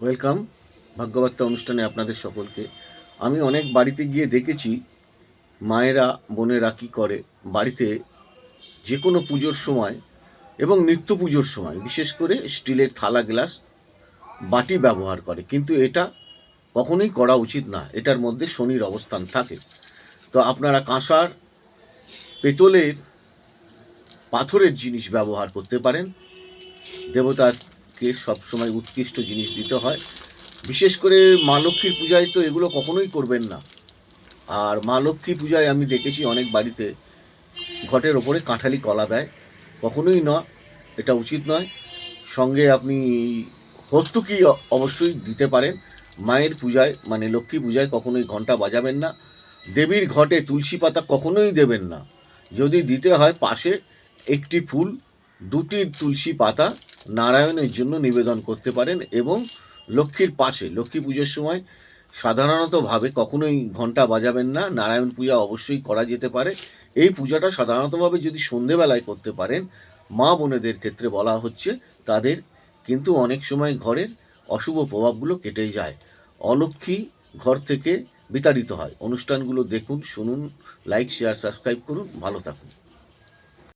Welcome ভাগ্যবার্তা অনুষ্ঠানে আপনাদের সকলকে। আমি অনেক বাড়িতে গিয়ে দেখেছি, মায়েরা, বোনেরা কী করে বাড়িতে যে কোনো পুজোর সময় এবং নিত্য পুজোর সময়, বিশেষ করে স্টিলের থালা, গ্লাস, বাটি ব্যবহার করে। কিন্তু এটা কখনোই করা উচিত না, এটার মধ্যে শনির অবস্থান থাকে। তো আপনারা কাঁসার পেতলের পাথরের জিনিস ব্যবহার করতে পারেন। দেবতাকে সবসময় উৎকৃষ্ট জিনিস দিতে হয়। বিশেষ করে মা লক্ষ্মীর পূজায় তো এগুলো কখনোই করবেন না। আর মা লক্ষ্মী পূজায় আমি দেখেছি অনেক বাড়িতে ঘটের ওপরে কাঁঠালি কলা দেয়। কখনোই না, এটা উচিত নয়। সঙ্গে আপনি হর্তুকি অবশ্যই দিতে পারেন। মায়ের পূজায় মানে লক্ষ্মী পূজায় কখনোই ঘণ্টা বাজাবেন না। দেবীর ঘটে তুলসী পাতা কখনোই দেবেন না। যদি দিতে হয় পাশে একটি ফুল, দুটি তুলসী পাতা নারায়ণের জন্য নিবেদন করতে পারেন এবং লক্ষ্মীর পাশে, লক্ষ্মী পুজোর সময় সাধারণতভাবে কখনোই ঘণ্টা বাজাবেন না, নারায়ণ পূজা অবশ্যই করা যেতে পারে। এই পূজাটা সাধারণতভাবে যদি সন্ধেবেলায় করতে পারেন, মা বোনেদের ক্ষেত্রে বলা হচ্ছে তাদের কিন্তু অনেক সময় ঘরের অশুভ প্রভাবগুলো কেটে যায়। অলক্ষ্মী ঘর থেকে বিতাড়িত হয়। অনুষ্ঠানগুলো দেখুন, শুনুন লাইক শেয়ার সাবস্ক্রাইব করুন। ভালো থাকুন।